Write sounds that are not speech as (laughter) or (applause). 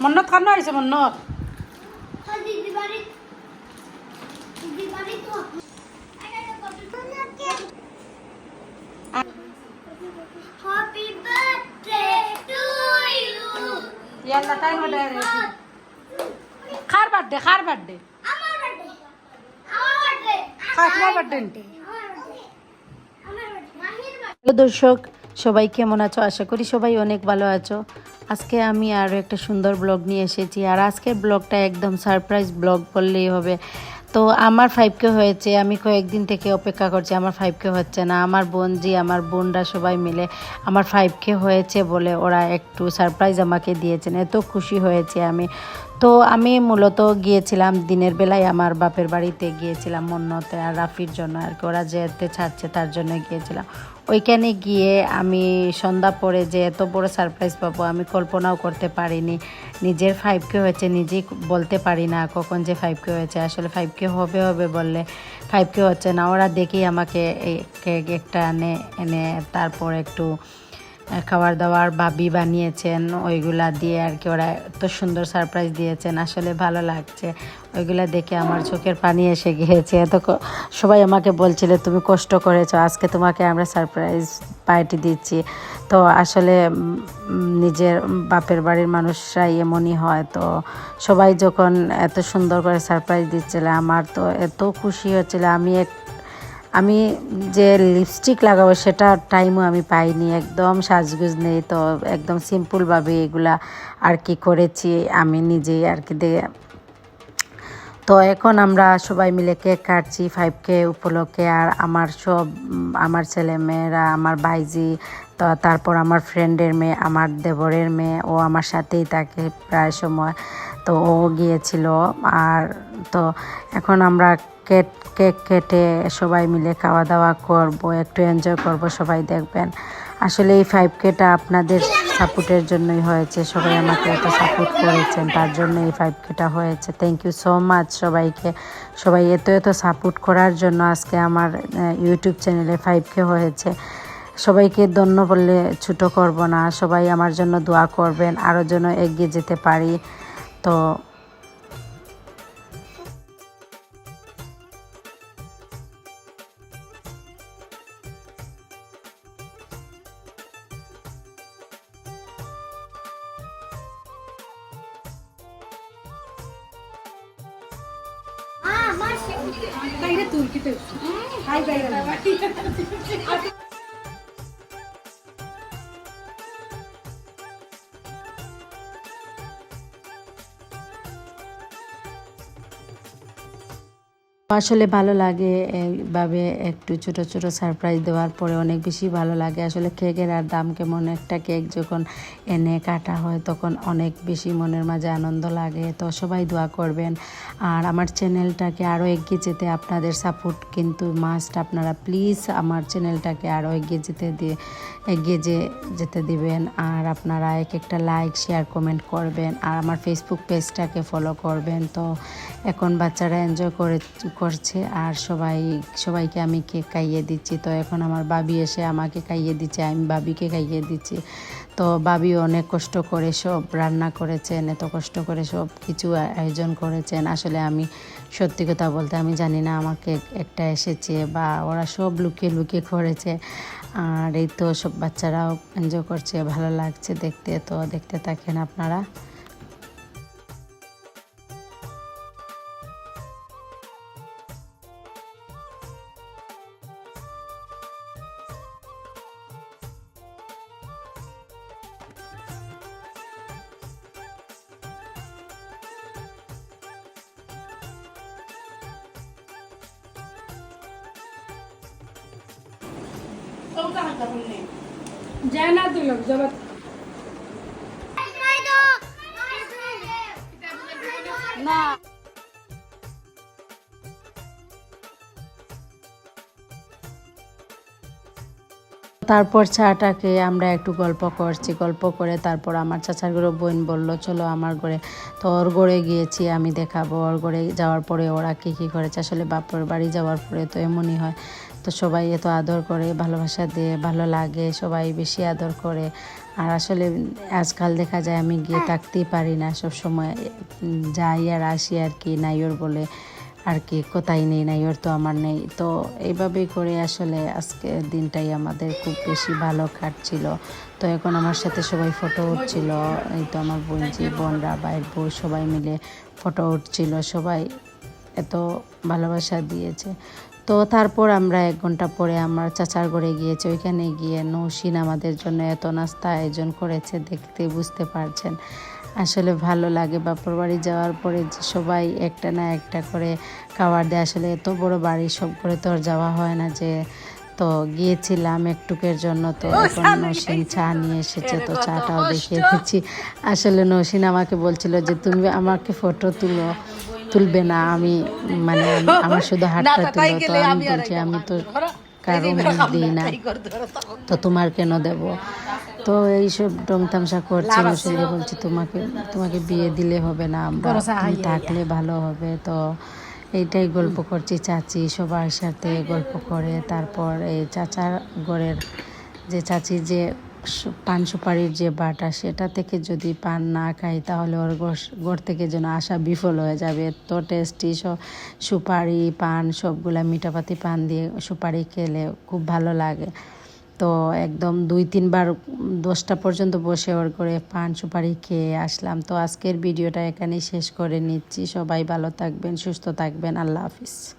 মন্নত খানো আইছে মন্নত। খার বার্থডে খার বার্থডে তোমার বার্থডে দর্শক সবাই কেমন আছো? আশা করি সবাই অনেক ভালো আছো। আজকে আমি আরও একটা সুন্দর ব্লগ নিয়ে এসেছি। আর আজকের ব্লগটা একদম সারপ্রাইজ ব্লগ বললেই হবে। তো আমার ফাইভকে হয়েছে, আমি কয়েকদিন থেকে অপেক্ষা করছি, আমার ফাইভকে হচ্ছে না। আমার বোন জি, আমার বোনরা সবাই মিলে আমার ফাইভকে হয়েছে বলে ওরা একটু সারপ্রাইজ আমাকে দিয়েছেন। এত খুশি হয়েছে আমি। তো আমি মূলত গিয়েছিলাম, দিনের বেলায় আমার বাপের বাড়িতে গিয়েছিলাম মন্নতে আর রাফির জন্য আর কি। ওরা যেতে ছাড়ছে তার জন্য গিয়েছিলাম। ওইখানে গিয়ে আমি সন্ধ্যা পরে যে এত বড় সারপ্রাইজ পাবো, আমি কল্পনাও করতে পারিনি। নিজের ফাইভ কে হয়েছে, নিজেই বলতে পারি না কখন যে ফাইভ কে হয়েছে। আসলে ফাইভ কে হবে হবে বললে ফাইভ কে হচ্ছে না। ওরা দেখেই আমাকে একটা এনে এনে তারপর একটু খাবার দাবার বাবি বানিয়েছেন, ওইগুলা দিয়ে আর কি ওরা এত সুন্দর সারপ্রাইজ দিয়েছেন, আসলে ভালো লাগছে। ওইগুলা দেখে আমার চোখের পানি এসে গিয়েছে। এত সবাই আমাকে বলছিল, তুমি কষ্ট করেছ, আজকে তোমাকে আমরা সারপ্রাইজ পার্টি দিচ্ছি। তো আসলে নিজের বাপের বাড়ির মানুষরাই এমনই হয়। তো সবাই যখন এত সুন্দর করে সারপ্রাইজ দিচ্ছিল, আমার তো এত খুশি হচ্ছিল। আমি এক আমি যে লিপস্টিক লাগাবো সেটা টাইমও আমি পাইনি, একদম সাজগুজ নেই তো, একদম সিম্পলভাবে এগুলা আর কি করেছি, আমি নিজেই আর কি দিয়ে। তো এখন আমরা সবাই মিলে কেক কাটছি ফাইভ কে উপলক্ষে, আর আমার সব, আমার ছেলে মেয়েরা আমার বাইজি তো তারপর আমার ফ্রেন্ডের মেয়ে, আমার দেবরের মেয়ে, ও আমার সাথেই থাকে প্রায় সময়। তো ও গিয়েছিল আর তো এখন আমরা কেক কেক কেটে সবাই মিলে খাওয়া দাওয়া করব, একটু এনজয় করব, সবাই দেখবেন। আসলে এই ফাইভ কেটা আপনাদের সাপোর্টের জন্যই হয়েছে, সবাই আমাকে এত সাপোর্ট করেছেন, তার জন্য এই ফাইভ কেটা হয়েছে। থ্যাংক ইউ সো মাচ সবাইকে। সবাই এত এত সাপোর্ট করার জন্য আজকে আমার ইউটিউব চ্যানেলে ফাইভ কে হয়েছে। সবাইকে ধন্য বললে ছুটো করব না, সবাই আমার জন্য দোয়া করবেন আরও যেন এগিয়ে যেতে পারি। とあ、まあ、あ、入れ、い、い。আসলে ভালো লাগে এইভাবে একটু ছোট ছোট সারপ্রাইজ দেওয়ার পরে অনেক বেশি ভালো লাগে। আসলে কেকের আর দাম কেমন? একটা কেক যখন এনে কাটা হয়, তখন অনেক বেশি মনের মাঝে আনন্দ লাগে। তো সবাই দোয়া করবেন। আর আমার চ্যানেলটাকে আরও এগিয়ে যেতে আপনাদের সাপোর্ট কিন্তু মাস্ট আপনারা প্লিজ আমার চ্যানেলটাকে আরও এগিয়ে যেতে দিয়ে, এগিয়ে যে, যেতে দিবেন। আর আপনারা এক একটা লাইক শেয়ার কমেন্ট করবেন। আর আমার ফেসবুক পেজটাকে ফলো করবেন। তো এখন বাচ্চারা এনজয় করে করছে আর সবাই, সবাইকে আমি কেক খাইয়ে দিচ্ছি। তো এখন আমার বাবি এসে আমাকে খাইয়ে দিচ্ছে, আমি বাবিকে খাইয়ে দিচ্ছি। তো বাবি অনেক কষ্ট করে সব রান্না করেছেন, এত কষ্ট করে সব কিছু আয়োজন করেছেন। আসলে আমি সত্যি কথা বলতে আমি জানি না আমাকে একটা এসেছে বা ওরা সব লুকিয়ে লুকিয়ে করেছে। আর এই তো সব বাচ্চারাও এনজয় করছে, ভালো লাগছে দেখতে। তো দেখতে থাকেন আপনারা। তারপর চাটাকে আমরা একটু গল্প করছি, গল্প করে তারপর আমার চাচার ঘরে বোন বলল, চলো আমার ঘরে, তো ওর ঘরে গিয়েছি, আমি দেখাবো। ওর ঘরে যাওয়ার পরে ওরা কী কী করেছে? আসলে বাপর বাড়ি যাওয়ার পরে তো এমনই হয়। তো সবাই এত আদর করে, ভালোবাসা দিয়ে, ভালো লাগে, সবাই বেশি আদর করে। আর আসলে আজকাল দেখা যায় আমি গিয়ে থাকতেই পারি না সব সময় যাই আর আসি আর কি নাইওর বলে আর কি, কোথায় নেই নাইওর তো আমার নেই। তো এইভাবেই করে আসলে আজকে দিনটাই আমাদের খুব বেশি ভালো কাটছিল। তো এখন আমার সাথে সবাই ফটো উঠছিল, এই তো আমার বোনজি বোনরা বাইর বউ সবাই মিলে ফটো উঠছিল, সবাই এত ভালোবাসা দিয়েছে। তো তারপর আমরা এক ঘণ্টা পরে আমার চাচার ঘরে গিয়েছি। ওইখানে গিয়ে নৌসিন আমাদের জন্য এত নাস্তা আয়োজন করেছে দেখতে বুঝতে পারছেন। আসলে ভালো লাগে বাপর বাড়ি যাওয়ার পরে সবাই একটা না একটা করে খাবার দেয়। আসলে এত বড় বাড়ি সব করে তো আর যাওয়া হয় না যে তো গিয়েছিলাম একটুকের জন্য। তো এখন নৌসিন চা নিয়ে এসেছে তো চাটাও দেখিয়ে দিচ্ছি আসলে নৌসিন আমাকে বলছিল যে তুমি আমাকে ফটো তুলো। তুলবে না আমি মানে (laughs) আমার শুধু হাতটা তুলো তো আমি বলছি আমি তো কারও দিই না। তো। তোমার কেন দেব? তো এইসব ডং তামসা করছি নসিলে বলছি তোমাকে তোমাকে বিয়ে দিলে হবে না আমরা। থাকলে ভালো হবে তো এইটাই গল্প করছি চাচি সবার সাথে গল্প করে। তারপর এই চাচার ঘরের যে চাচি যে পান সুপারির যে বাটা, সেটা থেকে যদি পান না খাই, তাহলে ওর ঘর- থেকে যেন আশা বিফল হয়ে যাবে। তো টেস্টি সুপারি পান, সবগুলা মিঠাপাতি পান দিয়ে সুপারি খেলে খুব ভালো লাগে। তো একদম দুই তিনবার দশটা পর্যন্ত বসে ওর করে পান সুপারি খেয়ে আসলাম। তো আজকের ভিডিওটা এখানেই শেষ করে নিচ্ছি। সবাই ভালো থাকবেন, সুস্থ থাকবেন। আল্লাহ হাফিজ।